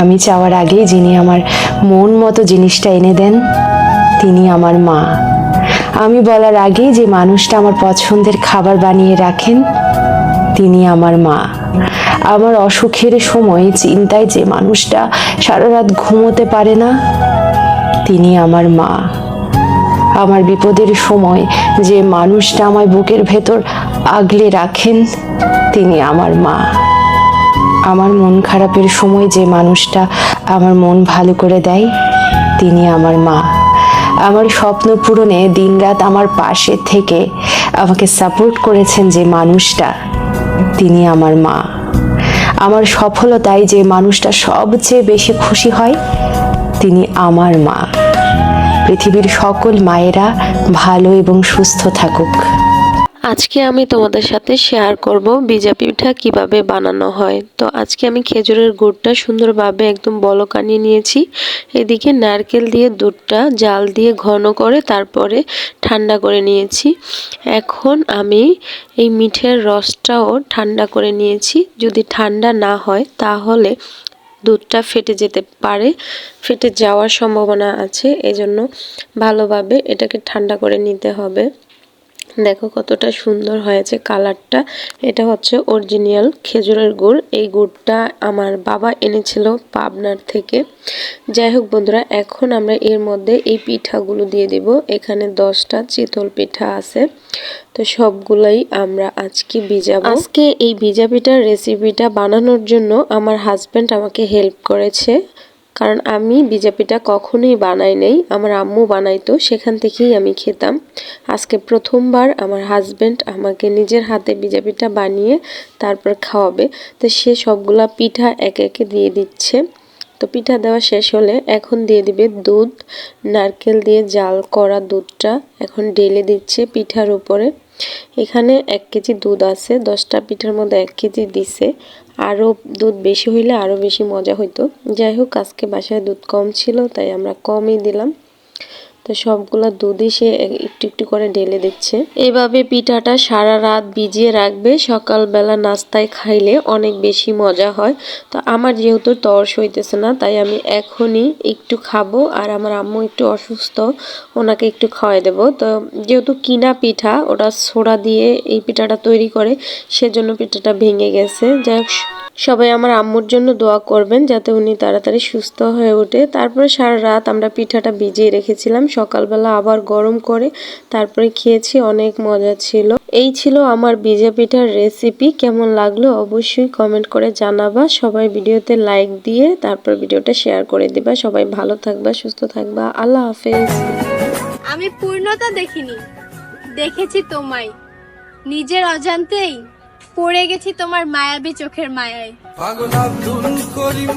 আমি চাওয়ার আগেই যিনি আমার মন মতো জিনিসটা এনে দেন, তিনি আমার মা। আমি বলার আগেই যে মানুষটা আমার পছন্দের খাবার বানিয়ে রাখেন, তিনি আমার মা। আমার অসুখের সময় চিন্তায় যে মানুষটা সারা রাত ঘুমোতে পারে না, তিনি আমার মা। আমার বিপদের সময় যে মানুষটা আমার বুকের ভেতর আগলে রাখেন, তিনি আমার মা। আমার মন খারাপের সময় যে মানুষটা আমার মন ভালো করে দেয়, তিনি আমার মা। আমার স্বপ্ন পূরণে দিনরাত আমার পাশে থেকে আমাকে সাপোর্ট করেছেন যে মানুষটা, তিনি আমার মা। আমার সফলতায় যে মানুষটা সবচেয়ে বেশি খুশি হয়, তিনি আমার মা। পৃথিবীর সকল মায়েরা ভালো এবং সুস্থ থাকুক। আজকে আমি তোমাদের সাথে শেয়ার করব বিজা পিঠা কীভাবে বানানো হয়। তো আজকে আমি খেজুরের গুড়টা সুন্দরভাবে একদম বলক আনিয়ে নিয়েছি। এদিকে নারকেল দিয়ে দুধটা জাল দিয়ে ঘন করে তারপরে ঠান্ডা করে নিয়েছি। এখন আমি এই মিঠের রসটাও ঠান্ডা করে নিয়েছি। যদি ঠান্ডা না হয় তাহলে দুধটা ফেটে যেতে পারে, ফেটে যাওয়ার সম্ভাবনা আছে। এজন্য ভালোভাবে এটাকে ঠান্ডা করে নিতে হবে। দেখো কতটা সুন্দর হয়েছে কালারটা। এটা হচ্ছে অরিজিনাল খেজুরের গুড়। এই গুড়টা আমার বাবা এনেছিল পাবনার থেকে। যাই হোক বন্ধুরা, এখন আমরা এর মধ্যে এই পিঠাগুলো দিয়ে দিব। এখানে দশটা চিতল পিঠা আছে। তো সবগুলাই আমরা আজকে ভিজাবো। আজকে এই ভিজা পিঠার রেসিপিটা বানানোর জন্য আমার হাজব্যান্ড আমাকে হেল্প করেছে। কারণ আমি বিজাপিটা কখনোই বানাই নাই, আমার আম্মু বানাইতো, সেখান থেকেই আমি খেতাম। আজকে প্রথমবার আমার হাজব্যান্ড আমাকে নিজের হাতে বিজাপিটা বানিয়ে তারপর খাওয়াবে। তো সে সবগুলা পিঠা একে একে দিয়ে দিচ্ছে। তো পিঠা দেওয়া শেষ হলে এখন দিয়ে দিবে দুধ, নারকেল দিয়ে জাল করা দুধটা এখন ঢেলে দিচ্ছে পিঠার উপরে। এখানে এক কেজি দুধ আছে, দশটা পিঠার মধ্যে এক কেজি দিছে। আরও দুধ বেশি হইলে আরও বেশি মজা হইতো। যাই হোক, আজকে বাসায় দুধ কম ছিল, তাই আমরা কমই দিলাম। তো সবগুলা দুধই সে একটু একটু করে ঢেলে দিচ্ছে। এভাবে পিঠাটা সারা রাত ভিজিয়ে রাখবে, সকালবেলা নাস্তায় খাইলে অনেক বেশি মজা হয়। তো আমার যেহেতু তর্স হইতেছে না, তাই আমি এখনই একটু খাব আর আমার আম্মু একটু অসুস্থ, ওনাকে একটু খাওয়াই দেবো। তো যেহেতু কিনা পিঠা ওটা সোডা দিয়ে এই পিঠাটা তৈরি করে, সেজন্য পিঠাটা ভেঙে গেছে। যাই হোক সবাই আমার আম্মুর জন্য দোয়া করবেন যাতে উনি তাড়াতাড়ি সুস্থ হয়ে ওঠে। তারপরে সারা রাত আমরা পিঠাটা ভিজিয়ে রেখেছিলাম। সকালবেলা আবার গরম করে তারপরে খেয়েছি, অনেক মজা ছিল। এই ছিল আমার ভিজা পিঠার রেসিপি কেমন লাগল অবশ্যই কমেন্ট করে জানাবা। সবাই ভিডিওতে লাইক দিয়ে তারপর ভিডিওটা শেয়ার করে দিবা। সবাই ভালো থাকবা, সুস্থ থাকবা। আল্লাহ হাফেজ। আমি পূর্ণতা দেখিনি। দেখেছি তোমায়। নিজের অজান্তেই পড়ে গেছি তোমার মায়াবী চোখের মায়ায়। পাগল আব্দুল করিম